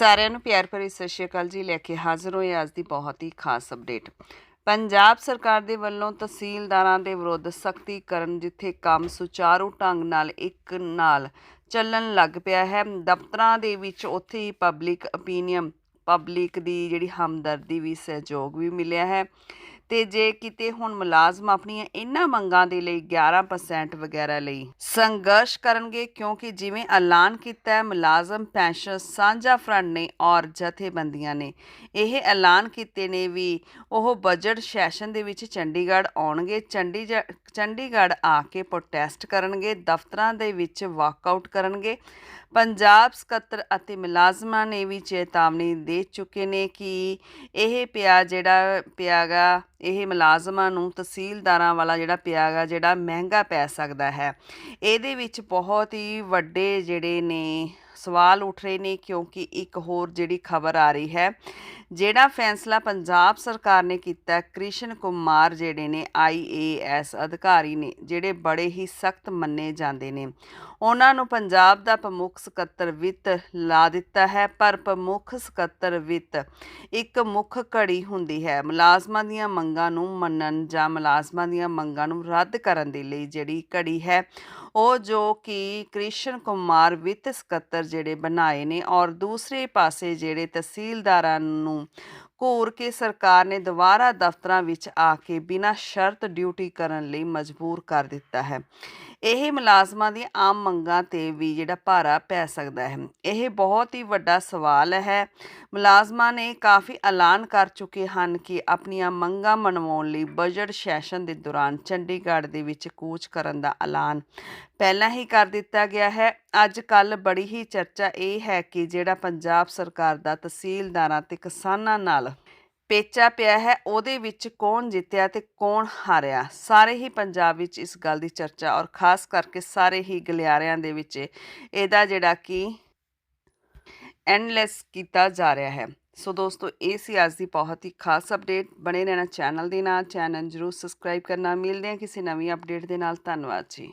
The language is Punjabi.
ਸਾਰਿਆਂ ਨੂੰ ਪਿਆਰ ਭਰੀ ਸਤਿ ਸ਼੍ਰੀ ਅਕਾਲ ਜੀ। ਲੈ ਕੇ ਹਾਜ਼ਰ ਹੋਏ ਅੱਜ ਦੀ ਬਹੁਤ ਹੀ ਖਾਸ ਅਪਡੇਟ ਪੰਜਾਬ ਸਰਕਾਰ ਦੇ ਵੱਲੋਂ ਤਹਿਸੀਲਦਾਰਾਂ ਦੇ ਵਿਰੁੱਧ ਸਖਤੀ ਕਰਨ ਜਿੱਥੇ ਕੰਮ ਸੁਚਾਰੂ ਢੰਗ ਨਾਲ ਇੱਕ ਨਾਲ ਚੱਲਣ ਲੱਗ ਪਿਆ ਹੈ, ਦਫ਼ਤਰਾਂ ਦੇ ਵਿੱਚ ਉੱਥੇ ਹੀ ਪਬਲਿਕ ਓਪੀਨੀਅਨ ਪਬਲਿਕ ਦੀ ਜਿਹੜੀ ਹਮਦਰਦੀ ਵੀ ਸਹਿਯੋਗ ਵੀ ਮਿਲਿਆ ਹੈ। ਤੇ ਜੇ ਕਿਤੇ ਹੁਣ ਮੁਲਾਜ਼ਮ ਆਪਣੀਆਂ ਇਹਨਾਂ ਮੰਗਾਂ ਦੇ ਲਈ 11% ਵਗੈਰਾ ਲਈ ਸੰਘਰਸ਼ ਕਰਨਗੇ, ਕਿਉਂਕਿ ਜਿਵੇਂ ਐਲਾਨ ਕੀਤਾ ਹੈ, ਮੁਲਾਜ਼ਮ ਪੈਨਸ਼ਨ ਸਾਂਝਾ ਫਰੰਟ ਨੇ ਔਰ ਜਥੇਬੰਦੀਆਂ ਨੇ। ਇਹ ਐਲਾਨ ਕੀਤੇ ਨੇ ਵੀ ਉਹ ਬਜਟ ਸੈਸ਼ਨ ਦੇ ਵਿੱਚ ਚੰਡੀਗੜ੍ਹ ਆਉਣਗੇ। ਚੰਡੀਗੜ੍ਹ ਚੰਡੀਗੜ੍ਹ ਆ ਕੇ ਪ੍ਰੋਟੈਸਟ ਕਰਨਗੇ, ਦਫ਼ਤਰਾਂ ਦੇ ਵਿੱਚ ਵਾਕਆਊਟ ਕਰਨਗੇ। ਪੰਜਾਬ ਸਕੱਤਰ ਅਤੇ ਮੁਲਾਜ਼ਮਾਂ ਨੇ ਵੀ ਚੇਤਾਵਨੀ ਦੇ ਚੁੱਕੇ ਨੇ ਕਿ ਇਹ ਪਿਆ ਜਿਹੜਾ ਪਿਆਗਾ ਇਹ ਮੁਲਾਜ਼ਮਾਂ ਨੂੰ ਤਹਿਸੀਲਦਾਰਾਂ ਵਾਲਾ ਜਿਹੜਾ ਪਿਆਗਾ ਜਿਹੜਾ ਮਹਿੰਗਾ ਪੈ ਸਕਦਾ ਹੈ। ਇਹਦੇ ਵਿੱਚ ਬਹੁਤ ਹੀ ਵੱਡੇ ਜਿਹੜੇ ਨੇ ਸਵਾਲ ਉੱਠ ਰਹੇ ਨੇ ਕਿਉਂਕਿ ਇੱਕ ਹੋਰ ਜਿਹੜੀ ਖਬਰ ਆ ਰਹੀ ਹੈ, ਜਿਹੜਾ ਫੈਸਲਾ ਪੰਜਾਬ ਸਰਕਾਰ ਨੇ ਕੀਤਾ ਕ੍ਰਿਸ਼ਨ ਕੁਮਾਰ ਜਿਹੜੇ ਨੇ ਆਈਏਐਸ ਅਧਿਕਾਰੀ ਨੇ, ਜਿਹੜੇ ਬੜੇ ਹੀ ਸਖਤ ਮੰਨੇ ਜਾਂਦੇ ਨੇ। ਉਹਨਾਂ ਨੂੰ ਪੰਜਾਬ ਦਾ ਪ੍ਰਮੁੱਖ ਸਕੱਤਰ ਵਿੱਤ ਲਾ ਦਿੱਤਾ ਹੈ, ਪਰ ਪ੍ਰਮੁੱਖ ਸਕੱਤਰ ਵਿੱਤ ਇੱਕ ਮੁੱਖ ਘੜੀ ਹੁੰਦੀ ਹੈ। ਮੁਲਾਜ਼ਮਾਂ ਦੀਆਂ ਮੰਗਾਂ ਨੂੰ ਮੰਨਣ ਜਾਂ ਮੁਲਾਜ਼ਮਾਂ ਦੀਆਂ ਮੰਗਾਂ ਨੂੰ ਰੱਦ ਕਰਨ ਦੇ ਲਈ ਜਿਹੜੀ ਘੜੀ ਹੈ, ਉਹ ਜੋ ਕਿ ਕ੍ਰਿਸ਼ਨ ਕੁਮਾਰ ਵਿੱਤ ਸਕੱਤਰ ਜਿਹੜੇ ਬਣਾਏ ਨੇ ਔਰ ਦੂਸਰੇ ਪਾਸੇ ਜਿਹੜੇ ਤਹਿਸੀਲਦਾਰਾਂ ਨੂੰ ਘੂਰ ਕੇ ਸਰਕਾਰ ਨੇ ਦੁਬਾਰਾ ਦਫ਼ਤਰਾਂ ਵਿੱਚ ਆ ਕੇ ਬਿਨਾਂ ਸ਼ਰਤ ਡਿਊਟੀ ਕਰਨ ਲਈ ਮਜਬੂਰ ਕਰ ਦਿੱਤਾ ਹੈ। ਇਹ ਮੁਲਾਜ਼ਮਾਂ ਦੀਆਂ ਆਮ ਮੰਗਾਂ ਤੇ ਵੀ ਜਿਹੜਾ ਭਾਰਾ ਪੈ ਸਕਦਾ ਹੈ। ਇਹ ਬਹੁਤ ਹੀ ਵੱਡਾ ਸਵਾਲ ਹੈ। ਮੁਲਾਜ਼ਮਾਂ ਨੇ ਕਾਫੀ ਐਲਾਨ ਕਰ ਚੁੱਕੇ ਹਨ ਕਿ ਆਪਣੀਆਂ ਮੰਗਾਂ ਮਨਵਾਉਣ ਲਈ ਬਜਟ ਸੈਸ਼ਨ ਦੇ ਦੌਰਾਨ ਚੰਡੀਗੜ੍ਹ ਦੇ ਵਿੱਚ ਕੂਚ ਕਰਨ ਦਾ ਐਲਾਨ ਪਹਿਲਾਂ ਹੀ ਕਰ ਦਿੱਤਾ ਗਿਆ ਹੈ। ਅੱਜ ਕੱਲ ਬੜੀ ਹੀ ਚਰਚਾ ਇਹ ਹੈ ਕਿ ਜਿਹੜਾ ਪੰਜਾਬ ਸਰਕਾਰ ਦਾ ਤਹਿਸੀਲਦਾਰਾਂ ਤੇ ਕਿਸਾਨਾਂ ਨਾਲ ਪੇਚਾ ਪਿਆ ਹੈ, ਉਹਦੇ ਵਿੱਚ ਕੌਣ ਜਿੱਤਿਆ ਤੇ ਕੌਣ ਹਾਰਿਆ? ਸਾਰੇ ਹੀ ਪੰਜਾਬ ਵਿੱਚ ਇਸ ਗੱਲ ਦੀ ਚਰਚਾ ਔਰ ਖਾਸ ਕਰਕੇ ਸਾਰੇ ਹੀ ਗਲਿਆਰਿਆਂ ਦੇ ਵਿੱਚ ਇਹਦਾ ਜਿਹੜਾ ਕਿ ਐਂਡਲੈਸ ਕੀਤਾ ਜਾ ਰਿਹਾ ਹੈ। ਸੋ ਦੋਸਤੋ, ਇਹ ਸੀ ਅੱਜ ਦੀ ਬਹੁਤ ਹੀ ਖਾਸ ਅਪਡੇਟ ਬਣੇ ਰਹਿਣਾ ਚੈਨਲ ਦੇ ਨਾਲ ਚੈਨਲ ਜਰੂਰ ਸਬਸਕ੍ਰਾਈਬ ਕਰਨਾ। ਮਿਲਦੇ ਹਾਂ ਕਿਸੇ ਨਵੀਂ ਅਪਡੇਟ ਦੇ ਨਾਲ। ਧੰਨਵਾਦ ਜੀ।